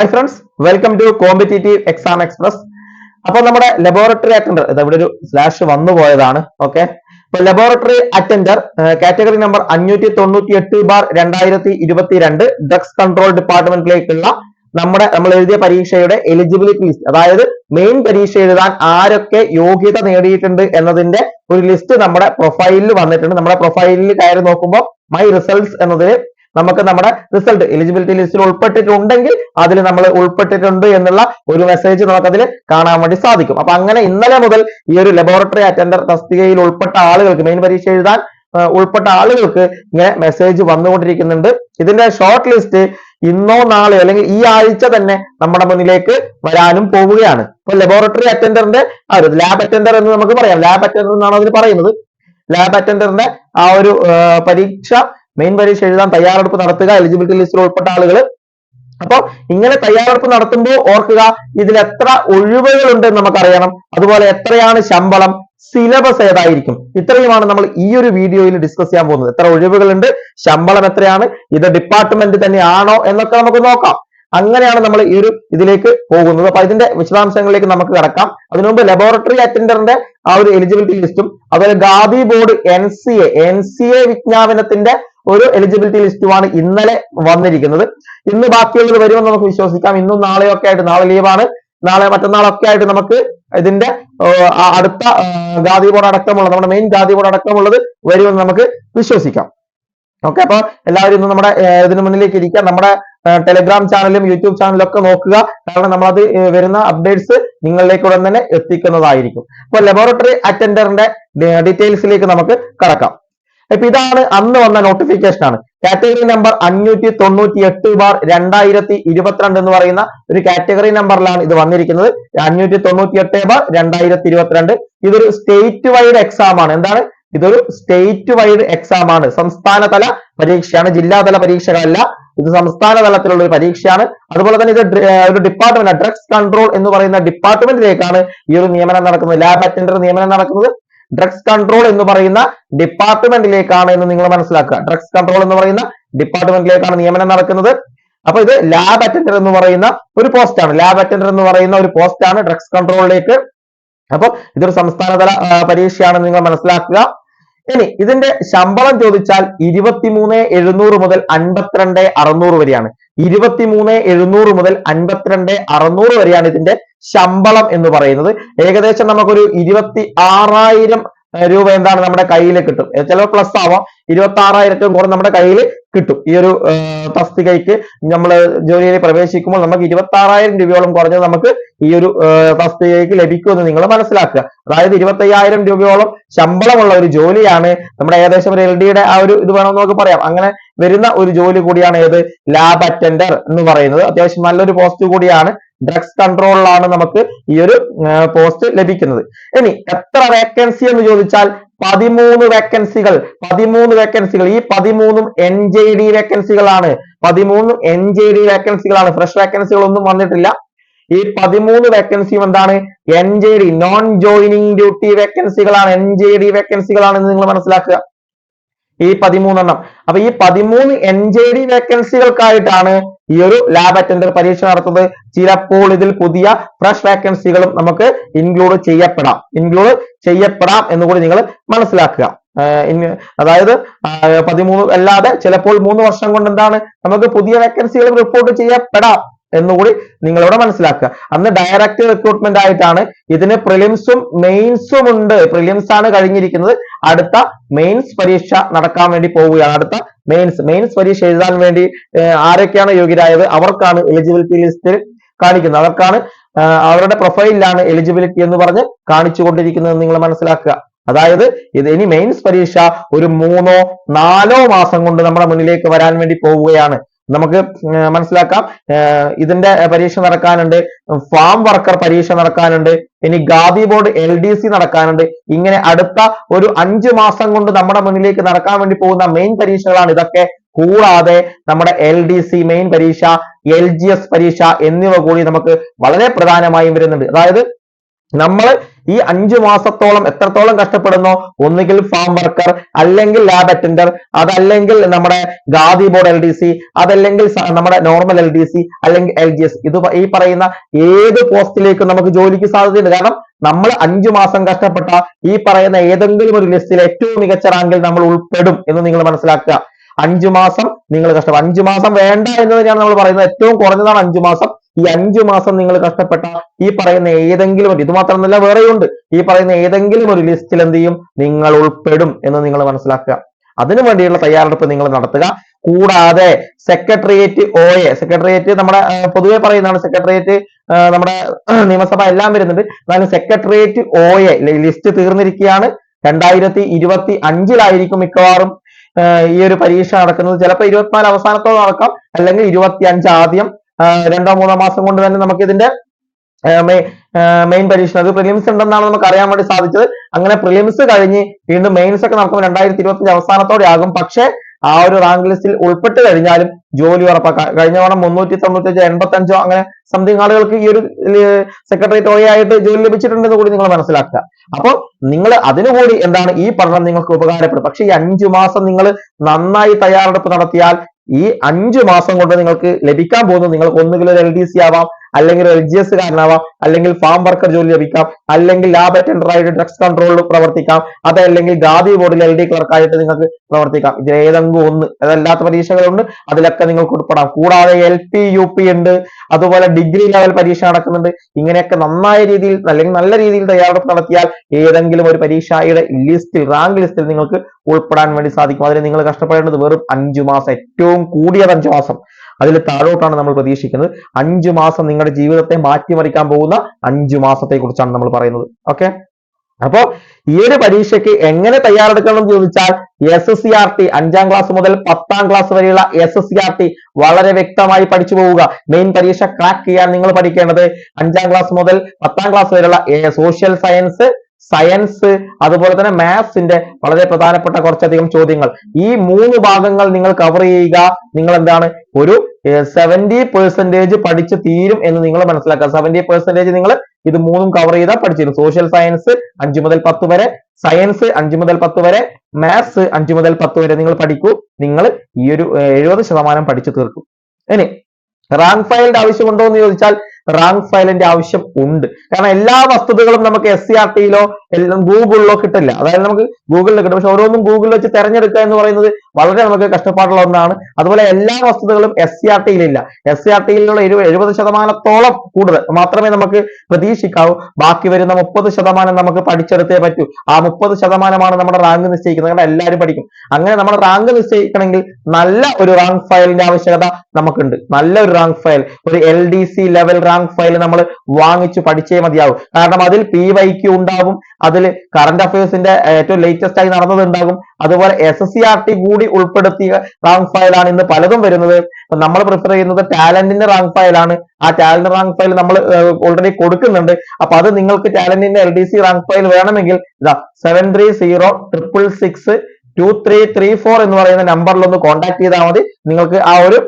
Hi friends welcome to competitive exam express അപ്പോൾ നമ്മുടെ laboratory attender ഇത് ഒരു സ്ലാഷ് വന്നു പോയതാണ് ഓക്കെ ഇപ്പൊ ലബോറട്ടറി അറ്റൻഡർ കാറ്റഗറി നമ്പർ അഞ്ഞൂറ്റി തൊണ്ണൂറ്റി എട്ട് ബാർ രണ്ടായിരത്തി ഇരുപത്തി രണ്ട് ഡ്രഗ്സ് കൺട്രോൾ ഡിപ്പാർട്ട്മെന്റിലേക്കുള്ള നമ്മുടെ നമ്മൾ എഴുതിയ പരീക്ഷയുടെ എലിജിബിലിറ്റി ലിസ്റ്റ് അതായത് മെയിൻ പരീക്ഷ എഴുതാൻ ആരൊക്കെ യോഗ്യത നേടിയിട്ടുണ്ട് എന്നതിന്റെ ഒരു ലിസ്റ്റ് നമ്മുടെ പ്രൊഫൈലിൽ വന്നിട്ടുണ്ട്. നമ്മുടെ പ്രൊഫൈലിൽ കയറി നോക്കുമ്പോൾ മൈ റിസൾട്ട്സ് എന്നതിൽ നമുക്ക് നമ്മുടെ റിസൾട്ട് എലിജിബിലിറ്റി ലിസ്റ്റിൽ ഉൾപ്പെട്ടിട്ടുണ്ടെങ്കിൽ അതിൽ നമ്മൾ ഉൾപ്പെട്ടിട്ടുണ്ട് എന്നുള്ള ഒരു മെസ്സേജ് നമുക്കതിൽ കാണാൻ വേണ്ടി സാധിക്കും. അപ്പൊ അങ്ങനെ ഇന്നലെ മുതൽ ഈ ഒരു ലബോറട്ടറി അറ്റൻഡർ തസ്തികയിൽ ഉൾപ്പെട്ട ആളുകൾക്ക് മെയിൻ പരീക്ഷ എഴുതാൻ ഉൾപ്പെട്ട ആളുകൾക്ക് ഇങ്ങനെ മെസ്സേജ് വന്നുകൊണ്ടിരിക്കുന്നുണ്ട്. ഇതിന്റെ ഷോർട്ട് ലിസ്റ്റ് ഇന്നോ നാളെയോ അല്ലെങ്കിൽ ഈ ആഴ്ച തന്നെ നമ്മുടെ മുന്നിലേക്ക് വരാനും പോവുകയാണ്. ഇപ്പൊ ലബോറട്ടറി അറ്റൻഡറിന്റെ ആ ലാബ് അറ്റൻഡർ എന്ന് നമുക്ക് പറയാം. ലാബ് അറ്റൻഡർ എന്നാണ് അതിന് പറയുന്നത്. ലാബ് അറ്റൻഡറിന്റെ ആ ഒരു പരീക്ഷ മെയിൻ പരീക്ഷ എഴുതാൻ തയ്യാറെടുപ്പ് നടത്തുക എലിജിബിലിറ്റി ലിസ്റ്റിൽ ഉൾപ്പെട്ട ആളുകൾ. അപ്പൊ ഇങ്ങനെ തയ്യാറെടുപ്പ് നടത്തുമ്പോൾ ഓർക്കുക ഇതിൽ എത്ര ഒഴിവുകളുണ്ട് എന്ന് നമുക്കറിയണം. അതുപോലെ എത്രയാണ് ശമ്പളം സിലബസ് ഏതായിരിക്കും. ഇത്രയുമാണ് നമ്മൾ ഈ ഒരു വീഡിയോയിൽ ഡിസ്കസ് ചെയ്യാൻ പോകുന്നത്. എത്ര ഒഴിവുകളുണ്ട് ശമ്പളം എത്രയാണ് ഇത് ഡിപ്പാർട്ട്മെന്റ് തന്നെയാണോ എന്നൊക്കെ നമുക്ക് നോക്കാം. അങ്ങനെയാണ് നമ്മൾ ഈ ഒരു ഇതിലേക്ക് പോകുന്നത്. അപ്പൊ ഇതിന്റെ വിശദാംശങ്ങളിലേക്ക് നമുക്ക് കിടക്കാം. അതിനു മുമ്പ് ലബോറട്ടറി അറ്റൻഡറിന്റെ ആ ഒരു എലിജിബിലിറ്റി ലിസ്റ്റും അതുപോലെ Khadi board N C A N C A വിജ്ഞാപനത്തിന്റെ ഒരു എലിജിബിലിറ്റി ലിസ്റ്റുമാണ് ഇന്നലെ വന്നിരിക്കുന്നത്. ഇന്ന് ബാക്കിയുള്ളത് വരുമെന്ന് നമുക്ക് വിശ്വസിക്കാം. ഇന്നും നാളെയൊക്കെ ആയിട്ട് നാളെ ലീവാണ് നാളെ മറ്റന്നാളൊക്കെ ആയിട്ട് നമുക്ക് ഇതിന്റെ അടുത്ത ഗാദി ബോർഡ് അടക്കമുള്ള നമ്മുടെ മെയിൻ ഗാദി ബോർഡ് അടക്കമുള്ളത് വരുമെന്ന് നമുക്ക് വിശ്വസിക്കാം. ഓക്കെ അപ്പൊ എല്ലാവരും ഇന്ന് നമ്മുടെ ഇതിന് മുന്നിലേക്ക് ഇരിക്കുക. നമ്മുടെ ടെലിഗ്രാം ചാനലും യൂട്യൂബ് ചാനലും ഒക്കെ നോക്കുക. കാരണം നമ്മളത് വരുന്ന അപ്ഡേറ്റ്സ് നിങ്ങളിലേക്ക് ഉടൻ തന്നെ എത്തിക്കുന്നതായിരിക്കും. അപ്പൊ ലബോറട്ടറി അറ്റൻഡറിന്റെ ഡീറ്റെയിൽസിലേക്ക് നമുക്ക് കടക്കാം. ഇപ്പൊ ഇതാണ് അന്ന് വന്ന നോട്ടിഫിക്കേഷൻ ആണ്. കാറ്റഗറി നമ്പർ അഞ്ഞൂറ്റി തൊണ്ണൂറ്റി എട്ട് ബാർ രണ്ടായിരത്തി ഇരുപത്തിരണ്ട് എന്ന് പറയുന്ന ഒരു കാറ്റഗറി നമ്പറിലാണ് ഇത് വന്നിരിക്കുന്നത്. അഞ്ഞൂറ്റി തൊണ്ണൂറ്റി എട്ട് ബാർ രണ്ടായിരത്തി ഇരുപത്തിരണ്ട് ഇതൊരു സ്റ്റേറ്റ് വൈഡ് എക്സാം ആണ്. എന്താണ്? ഇതൊരു സ്റ്റേറ്റ് വൈഡ് എക്സാം ആണ്. സംസ്ഥാനതല പരീക്ഷയാണ്. ജില്ലാതല പരീക്ഷകളല്ല. ഇത് സംസ്ഥാന തലത്തിലുള്ള ഒരു പരീക്ഷയാണ്. അതുപോലെ തന്നെ ഇത് ഒരു ഡിപ്പാർട്ട്മെന്റ് ഡ്രഗ്സ് കൺട്രോൾ എന്ന് പറയുന്ന ഡിപ്പാർട്ട്മെന്റിലേക്കാണ് ഈ ഒരു നിയമനം നടക്കുന്നത്. ലാബ് അറ്റൻഡർ നിയമനം നടക്കുന്നത്. ഡ്രഗ്സ് കൺട്രോൾ എന്ന് പറയുന്ന ഡിപ്പാർട്ട്മെന്റിലേക്കാണ് എന്ന് നിങ്ങൾ മനസ്സിലാക്കുക. ഡ്രഗ്സ് കൺട്രോൾ എന്ന് പറയുന്ന ഡിപ്പാർട്ട്മെന്റിലേക്കാണ് നിയമനം നടക്കുന്നത്. അപ്പൊ ഇത് ലാബ് അറ്റൻഡർ എന്ന് പറയുന്ന ഒരു പോസ്റ്റാണ് ലാബ് അറ്റൻഡർ എന്ന് പറയുന്ന ഒരു പോസ്റ്റാണ് ഡ്രഗ്സ് കൺട്രോളിലേക്ക് അപ്പൊ ഇതൊരു സംസ്ഥാനതല പരീക്ഷയാണെന്ന് നിങ്ങൾ മനസ്സിലാക്കുക. ഇനി ഇതിന്റെ ശമ്പളം ചോദിച്ചാൽ ഇരുപത്തിമൂന്ന് എഴുന്നൂറ് മുതൽ അൻപത്തിരണ്ട് അറുന്നൂറ് വരെയാണ്. ഇരുപത്തിമൂന്ന് എഴുന്നൂറ് മുതൽ അൻപത്തിരണ്ട് അറുന്നൂറ് വരെയാണ് ഇതിന്റെ ശമ്പളം എന്ന് പറയുന്നത്. ഏകദേശം നമുക്കൊരു ഇരുപത്തി ആറായിരം രൂപ എന്താണ് നമ്മുടെ കയ്യിൽ കിട്ടും. ചിലപ്പോൾ പ്ലസ് ആവാം. ഇരുപത്തി ആറായിരത്തിന് കൂടുതൽ നമ്മുടെ കയ്യിൽ കിട്ടും. ഈ ഒരു തസ്തികയ്ക്ക് നമ്മൾ ജോലിയിൽ പ്രവേശിക്കുമ്പോൾ നമുക്ക് ഇരുപത്തി ആറായിരം രൂപയോളം കുറഞ്ഞത് നമുക്ക് ഈ ഒരു തസ്തികയ്ക്ക് ലഭിക്കുമെന്ന് നിങ്ങൾ മനസ്സിലാക്കുക. അതായത് ഇരുപത്തി അയ്യായിരം രൂപയോളം ശമ്പളമുള്ള ഒരു ജോലിയാണ് നമ്മുടെ ഏകദേശം ഒരു എൽ ഡിയുടെ ആ ഒരു ഇത് വേണമെന്ന് നമുക്ക് പറയാം. അങ്ങനെ വരുന്ന ഒരു ജോലി കൂടിയാണ് ഏത്? ലാബ് അറ്റൻഡർ എന്ന് പറയുന്നത്. അത്യാവശ്യം നല്ലൊരു പോസ്റ്റ് കൂടിയാണ്. ഡ്രഗ്സ് കൺട്രോളിലാണ് നമുക്ക് ഈ ഒരു പോസ്റ്റ് ലഭിക്കുന്നത്. ഇനി എത്ര വേക്കൻസി എന്ന് ചോദിച്ചാൽ പതിമൂന്ന് വേക്കൻസികൾ പതിമൂന്ന് വേക്കൻസികൾ. ഈ പതിമൂന്നും എൻ ജെ ഡി വേക്കൻസികളാണ്. പതിമൂന്നും എൻ ജെ ഡി വേക്കൻസികളാണ്. ഫ്രഷ് വേക്കൻസികൾ ഒന്നും വന്നിട്ടില്ല. ഈ പതിമൂന്ന് വേക്കൻസിയും എന്താണ്? N J D non joining duty വേക്കൻസികളാണ് N J D എന്ന് നിങ്ങൾ മനസ്സിലാക്കുക. ഈ പതിമൂന്നെണ്ണം. അപ്പൊ ഈ പതിമൂന്ന് എൻ ജെ ഡി വേക്കൻസികൾക്കായിട്ടാണ് ഈ ഒരു ലാബ് അറ്റൻഡർ പരീക്ഷ നടത്തുന്നത്. ചിലപ്പോൾ ഇതിൽ പുതിയ ഫ്രഷ് വേക്കൻസികളും നമുക്ക് ഇൻക്ലൂഡ് ചെയ്യപ്പെടാം. ഇൻക്ലൂഡ് ചെയ്യപ്പെടാം എന്ന് കൂടി നിങ്ങൾ മനസ്സിലാക്കുക. അതായത് പതിമൂന്ന് അല്ലാതെ ചിലപ്പോൾ മൂന്ന് വർഷം കൊണ്ട് എന്താണ്? നമുക്ക് പുതിയ വേക്കൻസികളും റിപ്പോർട്ട് ചെയ്യപ്പെടാം. എന്നുകൂടി നിങ്ങളിവിടെ മനസ്സിലാക്കുക. അന്ന് ഡയറക്റ്റ് റിക്രൂട്ട്മെന്റ് ആയിട്ടാണ് ഇതിന് പ്രിലിംസും മെയിൻസും ഉണ്ട്. പ്രിലിംസ് ആണ് കഴിഞ്ഞിരിക്കുന്നത്. അടുത്ത മെയിൻസ് പരീക്ഷ നടക്കാൻ വേണ്ടി പോവുകയാണ്. അടുത്ത മെയിൻസ് മെയിൻസ് പരീക്ഷ എഴുതാൻ വേണ്ടി ആരൊക്കെയാണ് യോഗ്യരായത് അവർക്കാണ് എലിജിബിലിറ്റി ലിസ്റ്റിൽ കാണിക്കുന്നത്. അവർക്കാണ് അവരുടെ പ്രൊഫൈലിലാണ് എലിജിബിലിറ്റി എന്ന് പറഞ്ഞ് കാണിച്ചുകൊണ്ടിരിക്കുന്നത് നിങ്ങൾ മനസ്സിലാക്കുക. അതായത് ഇത് ഇനി മെയിൻസ് പരീക്ഷ ഒരു മൂന്നോ നാലോ മാസം കൊണ്ട് നമ്മുടെ മുന്നിലേക്ക് വരാൻ വേണ്ടി പോവുകയാണ്. നമുക്ക് മനസ്സിലാക്കാം. ഇതിന്റെ പരീക്ഷ നടക്കാനുണ്ട്. ഫാം വർക്കർ പരീക്ഷ നടക്കാനുണ്ട്. ഇനി Khadi board L D C നടക്കാനുണ്ട്. ഇങ്ങനെ അടുത്ത ഒരു അഞ്ച് മാസം കൊണ്ട് നമ്മുടെ മുന്നിലേക്ക് നടക്കാൻ വേണ്ടി പോകുന്ന മെയിൻ പരീക്ഷകളാണ് ഇതൊക്കെ. കൂടാതെ നമ്മുടെ എൽ ഡി സി മെയിൻ പരീക്ഷ എൽ ജി എസ് പരീക്ഷ എന്നിവ കൂടി നമുക്ക് വളരെ പ്രധാനമായും വരുന്നുണ്ട്. അതായത് നമ്മൾ ഈ അഞ്ചു മാസത്തോളം എത്രത്തോളം കഷ്ടപ്പെടുന്നോ? ഒന്നുകിൽ ഫാം വർക്കർ അല്ലെങ്കിൽ ലാബ് അറ്റൻഡർ അതല്ലെങ്കിൽ നമ്മുടെ Khadi board L D C അതല്ലെങ്കിൽ നമ്മുടെ നോർമൽ എൽ ഡി സി അല്ലെങ്കിൽ എൽ ജി എസ് ഇത് ഈ പറയുന്ന ഏത് പോസ്റ്റിലേക്കും നമുക്ക് ജോലിക്ക് സാധ്യതയുണ്ട്. കാരണം നമ്മൾ അഞ്ചു മാസം കഷ്ടപ്പെട്ട ഈ പറയുന്ന ഏതെങ്കിലും ഒരു ലിസ്റ്റിൽ ഏറ്റവും മികച്ച റാങ്കിൽ നമ്മൾ ഉൾപ്പെടും എന്ന് നിങ്ങൾ മനസ്സിലാക്കുക. അഞ്ചു മാസം നിങ്ങൾ കഷ്ടപ്പെടും. അഞ്ചു മാസം വേണ്ട എന്ന് തന്നെയാണ് നമ്മൾ പറയുന്നത്. ഏറ്റവും കുറഞ്ഞതാണ് അഞ്ചു മാസം. ഈ അഞ്ചു മാസം നിങ്ങൾ കഷ്ടപ്പെട്ട ഈ പറയുന്ന ഏതെങ്കിലും ഒരു ഇത് മാത്രമല്ല വേറെയുണ്ട്. ഈ പറയുന്ന ഏതെങ്കിലും ഒരു ലിസ്റ്റിൽ എന്ത് ചെയ്യും? നിങ്ങൾ ഉൾപ്പെടും എന്ന് നിങ്ങൾ മനസ്സിലാക്കുക. അതിനു വേണ്ടിയുള്ള തയ്യാറെടുപ്പ് നിങ്ങൾ നടത്തുക. കൂടാതെ സെക്രട്ടേറിയറ്റ് ഒ എ സെക്രട്ടേറിയറ്റ് നമ്മുടെ പൊതുവെ പറയുന്നതാണ് സെക്രട്ടേറിയറ്റ് നമ്മുടെ നിയമസഭ എല്ലാം വരുന്നുണ്ട്. എന്നാലും സെക്രട്ടേറിയറ്റ് ഒ എ ലിസ്റ്റ് തീർന്നിരിക്കുകയാണ്. രണ്ടായിരത്തി ഇരുപത്തി അഞ്ചിലായിരിക്കും മിക്കവാറും ഈ ഒരു പരീക്ഷ നടക്കുന്നത്. ചിലപ്പോൾ ഇരുപത്തിനാല് അവസാനത്തോടെ നടക്കാം. അല്ലെങ്കിൽ ഇരുപത്തി അഞ്ച് ആദ്യം രണ്ടോ മൂന്നോ മാസം കൊണ്ട് തന്നെ നമുക്ക് ഇതിന്റെ മെയിൻ പരീക്ഷ അത് പ്രിലിംസ് ഉണ്ടെന്നാണ് നമുക്ക് അറിയാൻ വേണ്ടി സാധിച്ചത്. അങ്ങനെ പ്രിലിംസ് കഴിഞ്ഞ് വീണ്ടും മെയിൻസ് ഒക്കെ നടക്കുമ്പോൾ രണ്ടായിരത്തി ഇരുപത്തി അഞ്ച് ആകും പക്ഷേ ആ ഒരു റാങ്ക് ലിസ്റ്റിൽ ഉൾപ്പെട്ട് കഴിഞ്ഞാലും ജോലി ഉറപ്പാക്കാം. കഴിഞ്ഞ തവണ മുന്നൂറ്റി തൊണ്ണൂറ്റി എൺപത്തി അഞ്ചോ അങ്ങനെ സംതിങ് ആളുകൾക്ക് ഈ ഒരു സെക്രട്ടേറിയറ്റ് വഴിയായിട്ട് ജോലി ലഭിച്ചിട്ടുണ്ടെന്ന് കൂടി നിങ്ങൾ മനസ്സിലാക്കുക. അപ്പോൾ നിങ്ങൾ അതിനുകൂടി എന്താണ് ഈ പഠനം നിങ്ങൾക്ക് ഉപകാരപ്പെടും. പക്ഷേ ഈ അഞ്ചു മാസം നിങ്ങൾ നന്നായി തയ്യാറെടുപ്പ് നടത്തിയാൽ ഈ അഞ്ചു മാസം കൊണ്ട് നിങ്ങൾക്ക് ലഭിക്കാൻ പോകുന്നത് നിങ്ങൾക്ക് ഒന്നുകിൽ ഒരു എൽ ഡി സി ആവാം അല്ലെങ്കിൽ എസ് കാരനാവാം അല്ലെങ്കിൽ ഫാം വർക്കർ ജോലി ലഭിക്കാം അല്ലെങ്കിൽ ലാബ് അറ്റൻഡർ ആയിട്ട് ഡ്രഗ്സ് കൺട്രോളിൽ പ്രവർത്തിക്കാം അതല്ലെങ്കിൽ ഗാദി ബോർഡിൽ എൽ ഡി ക്ലർക്കായിട്ട് നിങ്ങൾക്ക് പ്രവർത്തിക്കാം. ഇതിൽ ഏതെങ്കിലും ഒന്ന് അതല്ലാത്ത പരീക്ഷകളുണ്ട് അതിലൊക്കെ നിങ്ങൾക്ക് ഉൾപ്പെടാം. കൂടാതെ എൽ പി യു പി ഉണ്ട് അതുപോലെ ഡിഗ്രി ലെവൽ പരീക്ഷ നടക്കുന്നുണ്ട്. ഇങ്ങനെയൊക്കെ നന്നായ രീതിയിൽ അല്ലെങ്കിൽ നല്ല രീതിയിൽ തയ്യാറെടുപ്പ് നടത്തിയാൽ ഏതെങ്കിലും ഒരു പരീക്ഷയുടെ ലിസ്റ്റിൽ റാങ്ക് ലിസ്റ്റിൽ നിങ്ങൾക്ക് ഉൾപ്പെടാൻ വേണ്ടി സാധിക്കും. അതിന് നിങ്ങൾ കഷ്ടപ്പെടേണ്ടത് വെറും അഞ്ചു മാസം ഏറ്റവും കൂടിയത് അഞ്ചു മാസം. അതിൽ താഴോട്ടാണ് നമ്മൾ പ്രതീക്ഷിക്കുന്നത്. അഞ്ചു മാസം നിങ്ങളുടെ ജീവിതത്തെ മാറ്റിമറിക്കാൻ പോകുന്ന അഞ്ചു മാസത്തെ കുറിച്ചാണ് നമ്മൾ പറയുന്നത്. ഓക്കെ അപ്പോ ഈ ഒരു പരീക്ഷയ്ക്ക് എങ്ങനെ തയ്യാറെടുക്കണം എന്ന് ചോദിച്ചാൽ S S C R T അഞ്ചാം ക്ലാസ് മുതൽ പത്താം ക്ലാസ് വരെയുള്ള S S C R T വളരെ വ്യക്തമായി പഠിച്ചു പോവുക. മെയിൻ പരീക്ഷ ക്രാക്ക് ചെയ്യാൻ നിങ്ങൾ പഠിക്കേണ്ടത് അഞ്ചാം ക്ലാസ് മുതൽ പത്താം ക്ലാസ് വരെയുള്ള സോഷ്യൽ സയൻസ് സയൻസ് അതുപോലെ തന്നെ മാത്സിന്റെ വളരെ പ്രധാനപ്പെട്ട കുറച്ചധികം ചോദ്യങ്ങൾ. ഈ മൂന്ന് ഭാഗങ്ങൾ നിങ്ങൾ കവർ ചെയ്യുക. നിങ്ങൾ എന്താണ് ഒരു സെവന്റി പെർസെന്റേജ് പഠിച്ചു തീരും എന്ന് നിങ്ങൾ മനസ്സിലാക്കുക. സെവന്റി പെർസെന്റേജ് നിങ്ങൾ ഇത് മൂന്നും കവർ ചെയ്താൽ പഠിച്ചിരുന്നു. സോഷ്യൽ സയൻസ് അഞ്ചു മുതൽ പത്ത് വരെ സയൻസ് അഞ്ചു മുതൽ പത്ത് വരെ മാത്സ് അഞ്ചു മുതൽ പത്ത് വരെ നിങ്ങൾ പഠിക്കൂ. നിങ്ങൾ ഈ ഒരു എഴുപത് ശതമാനം പഠിച്ചു തീർക്കും. ഇനി റാങ്ക് ഫയലിന്റെ ആവശ്യമുണ്ടോ എന്ന് ചോദിച്ചാൽ റാങ്ക് ഫയലിന്റെ ആവശ്യം ഉണ്ട്. കാരണം എല്ലാ വസ്തുതകളും നമുക്ക് എസ് സി ആർ ടിയിലോ ഗൂഗിളിലോ കിട്ടില്ല. അതായത് നമുക്ക് ഗൂഗിളിൽ കിട്ടും. പക്ഷെ ഓരോന്നും ഗൂഗിളിൽ വെച്ച് തെരഞ്ഞെടുക്കുക എന്ന് പറയുന്നത് വളരെ നമുക്ക് കഷ്ടപ്പാടുള്ള ഒന്നാണ്. അതുപോലെ എല്ലാ വസ്തുതകളും എസ് സി ആർ ടിയിലില്ല എസ് സി ആർ ടിയിലുള്ള എഴുപത് എഴുപത് ശതമാനത്തോളം കൂടുതൽ മാത്രമേ നമുക്ക് പ്രതീക്ഷിക്കാവൂ. ബാക്കി വരുന്ന മുപ്പത് ശതമാനം നമുക്ക് പഠിച്ചെടുത്തേ പറ്റൂ. ആ മുപ്പത് ശതമാനമാണ് നമ്മുടെ റാങ്ക് നിശ്ചയിക്കുന്നത്. കാരണം എല്ലാവരും പഠിക്കും. അങ്ങനെ നമ്മുടെ റാങ്ക് നിശ്ചയിക്കണമെങ്കിൽ നല്ല ഒരു റാങ്ക് ഫയലിന്റെ ആവശ്യകത നമുക്കുണ്ട്. നല്ല ഒരു റാങ്ക് ഫയൽ. ഒരു L D C level rank file നമ്മൾ വാങ്ങിച്ചു പഠിച്ചേ മതിയാവും. കാരണം അതിൽ പി വൈ ക്യു ഉണ്ടാവും. അതിൽ കറണ്ട് അഫയേഴ്സിന്റെ ഏറ്റവും ലേറ്റസ്റ്റ് ആയി നടന്നത് ഉണ്ടാകും. അതുപോലെ S S C R T കൂടി ഉൾപ്പെടുത്തിയ റാങ്ക് ഫയലാണ് ഇന്ന് പലതും വരുന്നത്. നമ്മൾ പ്രിഫർ ചെയ്യുന്നത് ടാലന്റിന്റെ റാങ്ക് ഫയലാണ് ആ ടാലന്റ് റാങ്ക് ഫയൽ നമ്മൾ ഓൾറെഡി കൊടുക്കുന്നുണ്ട്. അപ്പൊ അത് നിങ്ങൾക്ക് ടാലന്റിന്റെ L D C rank file വേണമെങ്കിൽ ഇതാ seven three zero triple six two three three four എന്ന് പറയുന്ന നമ്പറിൽ ഒന്ന് കോൺടാക്ട് ചെയ്താൽ മതി. നിങ്ങൾക്ക് ആ ഒരു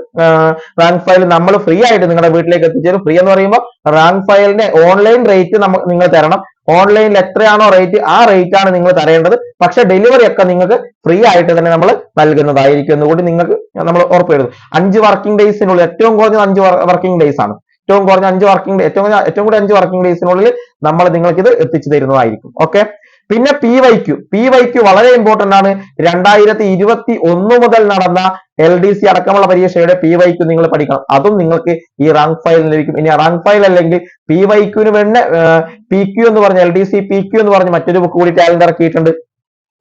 റാങ്ക് ഫയൽ നമ്മൾ ഫ്രീ ആയിട്ട് നിങ്ങളുടെ വീട്ടിലേക്ക് എത്തിച്ചേരും. ഫ്രീ എന്ന് പറയുമ്പോൾ റാങ്ക് ഫയലിന്റെ ഓൺലൈൻ റേറ്റ് നമ്മൾ നിങ്ങൾ തരണം. ഓൺലൈനിൽ എത്രയാണോ റേറ്റ് ആ റേറ്റ് ആണ് നിങ്ങൾ തരേണ്ടത്. പക്ഷെ ഡെലിവറി ഒക്കെ നിങ്ങൾക്ക് ഫ്രീ ആയിട്ട് തന്നെ നമ്മൾ നൽകുന്നതായിരിക്കും എന്നുകൂടി നിങ്ങൾക്ക് നമ്മൾ ഉറപ്പുവരുന്നു അഞ്ച് വർക്കിംഗ് ഡേയ്സിനുള്ളിൽ ഏറ്റവും കുറഞ്ഞ അഞ്ച് വർക്കിംഗ് ഡേയ്സ് ആണ്. ഏറ്റവും കുറഞ്ഞ അഞ്ച് വർക്കിംഗ് ഏറ്റവും ഏറ്റവും കൂടി അഞ്ച് വർക്കിംഗ് ഡേയ്സിനുള്ളിൽ നമ്മൾ നിങ്ങൾക്ക് ഇത് എത്തിച്ചു തരുന്നതായിരിക്കും. ഓക്കെ പിന്നെ P Y Q P Y Q വളരെ ഇമ്പോർട്ടന്റ് ആണ്. രണ്ടായിരത്തി ഇരുപത്തി ഒന്ന് മുതൽ നടന്ന എൽ ഡി സി അടക്കമുള്ള പരീക്ഷയുടെ പി വൈ ക്യു നിങ്ങൾ പഠിക്കണം. അതും നിങ്ങൾക്ക് ഈ റാങ്ക് ഫയൽ ലഭിക്കും. ഇനി റാങ്ക് ഫയൽ അല്ലെങ്കിൽ പി വൈ ക്യുവിന് വേണ്ട പി ക്യു എന്ന് പറഞ്ഞ L D C P Q എന്ന് പറഞ്ഞ മറ്റൊരു ബുക്ക് കൂടി ടാലന്റ് ഇറക്കിയിട്ടുണ്ട്.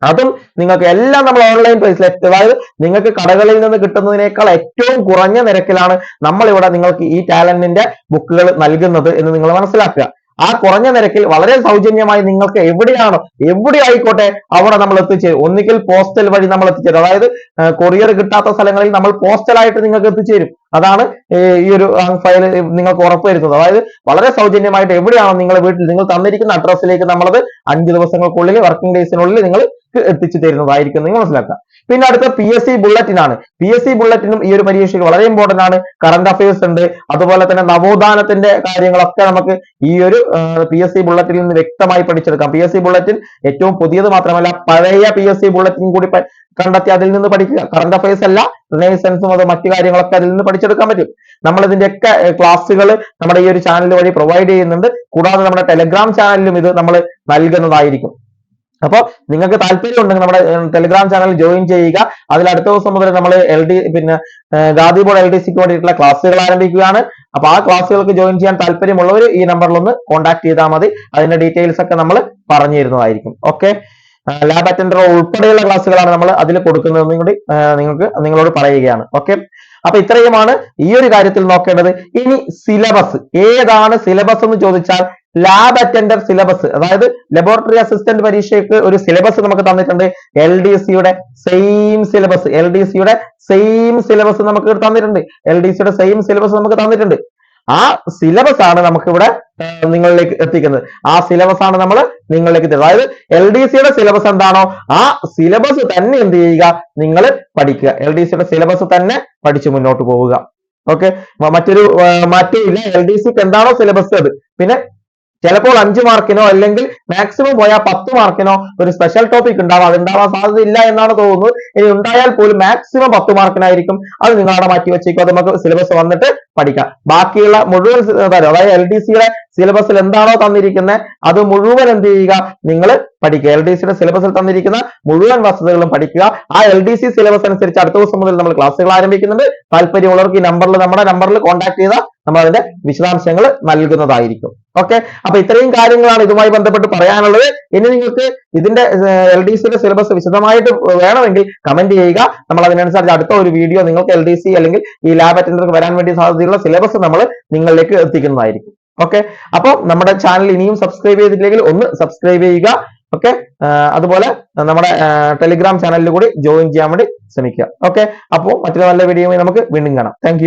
അതും നിങ്ങൾക്ക് എല്ലാം നമ്മൾ ഓൺലൈൻ പ്രൈസിൽ അതായത് നിങ്ങൾക്ക് കടകളിൽ നിന്ന് കിട്ടുന്നതിനേക്കാൾ ഏറ്റവും കുറഞ്ഞ നിരക്കിലാണ് നമ്മൾ ഇവിടെ നിങ്ങൾക്ക് ഈ ടാലന്റിന്റെ ബുക്കുകൾ നൽകുന്നത് എന്ന് നിങ്ങൾ മനസ്സിലാക്കുക. ആ കുറഞ്ഞ നിരക്കിൽ വളരെ സൗജന്യമായി നിങ്ങൾക്ക് എവിടെയാണോ എവിടെ ആയിക്കോട്ടെ അവിടെ നമ്മൾ എത്തിച്ചേരും. ഒന്നുകിൽ പോസ്റ്റൽ വഴി നമ്മൾ എത്തിച്ചേരും. അതായത് കൊറിയർ കിട്ടാത്ത സ്ഥലങ്ങളിൽ നമ്മൾ പോസ്റ്റലായിട്ട് നിങ്ങൾക്ക് എത്തിച്ചേരും. അതാണ് ഈ ഒരു ഫയൽ നിങ്ങൾക്ക് ഉറപ്പുവരുത്തുന്നത് അതായത് വളരെ സൗജന്യമായിട്ട് എവിടെയാണോ നിങ്ങളുടെ വീട്ടിൽ നിങ്ങൾ തന്നിരിക്കുന്ന അഡ്രസ്സിലേക്ക് നമ്മളത് അഞ്ച് ദിവസങ്ങൾക്കുള്ളിൽ വർക്കിംഗ് ഡേയ്സിനുള്ളിൽ നിങ്ങൾ എത്തിച്ചു തരുന്നതായിരിക്കും നിങ്ങൾ മനസ്സിലാക്കുക. പിന്നെ അടുത്ത പി എസ് സി ബുള്ളറ്റിനാണ് പി എസ് സി ബുള്ളറ്റിനും ഈ ഒരു പരീക്ഷയ്ക്ക് വളരെ ഇമ്പോർട്ടന്റ് ആണ്. കറണ്ട് അഫയേഴ്സ് ഉണ്ട്. അതുപോലെ തന്നെ നവോത്ഥാനത്തിന്റെ കാര്യങ്ങളൊക്കെ നമുക്ക് ഈ ഒരു പി എസ് സി ബുള്ളറ്റിൽ നിന്ന് വ്യക്തമായി പഠിച്ചെടുക്കാം. പി എസ് സി ബുള്ളറ്റിൻ ഏറ്റവും പുതിയത് മാത്രമല്ല പഴയ പി എസ് സി ബുള്ളറ്റിൻ കൂടി കണ്ടെത്തി അതിൽ നിന്ന് പഠിക്കുക. കറണ്ട് അഫയേഴ്സ് അല്ല റിനൈസൻസും അത് മറ്റു കാര്യങ്ങളൊക്കെ അതിൽ നിന്ന് പഠിച്ചെടുക്കാൻ പറ്റും. നമ്മൾ ഇതിന്റെയൊക്കെ ക്ലാസ്സുകൾ നമ്മുടെ ഈ ഒരു ചാനൽ വഴി പ്രൊവൈഡ് ചെയ്യുന്നുണ്ട്. കൂടാതെ നമ്മുടെ ടെലഗ്രാം ചാനലിലും ഇത് നമ്മൾ നൽകുന്നതായിരിക്കും. അപ്പോൾ നിങ്ങൾക്ക് താല്പര്യം ഉണ്ടെങ്കിൽ നമ്മുടെ ടെലിഗ്രാം ചാനൽ ജോയിൻ ചെയ്യുക. അതിൽ അടുത്ത ദിവസം മുതൽ നമ്മൾ എൽ ഡി പിന്നെ ഗാന്ധി ബോർഡ് എൽ ഡി സിക്ക് വേണ്ടിയിട്ടുള്ള ക്ലാസ്സുകൾ ആരംഭിക്കുകയാണ്. അപ്പൊ ആ ക്ലാസ്സുകൾക്ക് ജോയിൻ ചെയ്യാൻ താല്പര്യമുള്ളവർ ഈ നമ്പറിൽ ഒന്ന് കോൺടാക്ട് ചെയ്താൽ മതി. അതിന്റെ ഡീറ്റെയിൽസ് ഒക്കെ നമ്മൾ പറഞ്ഞു തരുന്നതായിരിക്കും. ഓക്കെ ലാബ് അറ്റൻഡർ ഉൾപ്പെടെയുള്ള ക്ലാസ്സുകളാണ് നമ്മൾ അതിൽ കൊടുക്കുന്നതെന്നും കൂടി നിങ്ങൾക്ക് നിങ്ങളോട് പറയുകയാണ്. ഓക്കെ അപ്പൊ ഇത്രയുമാണ് ഈ ഒരു കാര്യത്തിൽ നോക്കേണ്ടത്. ഇനി സിലബസ് ഏതാണ് സിലബസ് എന്ന് ചോദിച്ചാൽ ലാബ് അറ്റൻഡർ സിലബസ് അതായത് ലബോറട്ടറി അസിസ്റ്റന്റ് പരീക്ഷയ്ക്ക് ഒരു സിലബസ് നമുക്ക് തന്നിട്ടുണ്ട്. എൽ ഡി സിയുടെ സെയിം സിലബസ് എൽ ഡി സിയുടെ സെയിം സിലബസ് നമുക്ക് തന്നിട്ടുണ്ട്. എൽ ഡി സിയുടെ സെയിം സിലബസ് നമുക്ക് തന്നിട്ടുണ്ട്. ആ സിലബസ് ആണ് നമുക്ക് ഇവിടെ നിങ്ങളിലേക്ക് എത്തിക്കുന്നത്. ആ സിലബസ് ആണ് നമ്മൾ നിങ്ങളിലേക്ക് എത്തിക്കുന്നത് അതായത് എൽ ഡി സിയുടെ സിലബസ് എന്താണോ ആ സിലബസ് തന്നെ എന്ത് ചെയ്യുക? നിങ്ങൾ പഠിക്കുക. എൽ ഡി സിയുടെ സിലബസ് തന്നെ പഠിച്ചു മുന്നോട്ട് പോവുക. ഓക്കെ മറ്റൊരു മറ്റേ എൽ ഡി സിക്ക് എന്താണോ സിലബസ് അത്. പിന്നെ ചിലപ്പോൾ അഞ്ച് മാർക്കിനോ അല്ലെങ്കിൽ മാക്സിമം പോയാൽ പത്ത് മാർക്കിനോ ഒരു സ്പെഷ്യൽ ടോപ്പിക് ഉണ്ടാവാം. അത് ഉണ്ടാവാൻ സാധ്യതയില്ല എന്നാണ് തോന്നുന്നത്. ഇനി ഉണ്ടായാൽ പോലും മാക്സിമം പത്ത് മാർക്കിനായിരിക്കും അത് നിങ്ങൾ അവിടെ മാറ്റി വെച്ചേക്കും. അത് നമുക്ക് സിലബസ് വന്നിട്ട് പഠിക്കാം. ബാക്കിയുള്ള മുഴുവൻ അതായത് എൽ ഡി സിയുടെ സിലബസിൽ എന്താണോ തന്നിരിക്കുന്നത് അത് മുഴുവൻ എന്ത് ചെയ്യുക? നിങ്ങൾ പഠിക്കുക. എൽ ഡി സിയുടെ സിലബസിൽ തന്നിരിക്കുന്ന മുഴുവൻ വസ്തുതകളും പഠിക്കുക. ആ എൽ ഡി സി സിലബസ് അനുസരിച്ച് അടുത്ത ദിവസം മുതൽ നമ്മൾ ക്ലാസ്സുകൾ ആരംഭിക്കുന്നുണ്ട്. താല്പര്യമുള്ളവർക്ക് ഈ നമ്പറിൽ നമ്മുടെ നമ്പറിൽ കോൺടാക്ട് ചെയ്താൽ നമ്മൾ അതിന്റെ വിശദാംശങ്ങൾ നൽകുന്നതായിരിക്കും. ഓക്കെ അപ്പൊ ഇത്രയും കാര്യങ്ങളാണ് ഇതുമായി ബന്ധപ്പെട്ട് പറയാനുള്ളത്. ഇനി നിങ്ങൾക്ക് ഇതിന്റെ എൽ ഡി സിയുടെ സിലബസ് വിശദമായിട്ട് വേണമെങ്കിൽ കമന്റ് ചെയ്യുക. നമ്മൾ അതിനനുസരിച്ച് അടുത്ത ഒരു വീഡിയോ നിങ്ങൾക്ക് എൽ ഡി സി അല്ലെങ്കിൽ ഈ ലാബ് അറ്റൻഡർക്ക് വരാൻ വേണ്ടി സാധ്യതയുള്ള സിലബസ് നമ്മൾ നിങ്ങളിലേക്ക് എത്തിക്കുന്നതായിരിക്കും. ഓക്കെ അപ്പോൾ നമ്മുടെ ചാനൽ ഇനിയും സബ്സ്ക്രൈബ് ചെയ്തിട്ടില്ലെങ്കിൽ ഒന്ന് സബ്സ്ക്രൈബ് ചെയ്യുക. ഓക്കെ അതുപോലെ നമ്മുടെ ടെലിഗ്രാം ചാനലിൽ കൂടി ജോയിൻ ചെയ്യാൻ വേണ്ടി ശ്രമിക്കുക. ഓക്കെ അപ്പോൾ മറ്റൊരു നല്ല വീഡിയോയുമായി നമുക്ക് വീണ്ടും കാണാം. താങ്ക്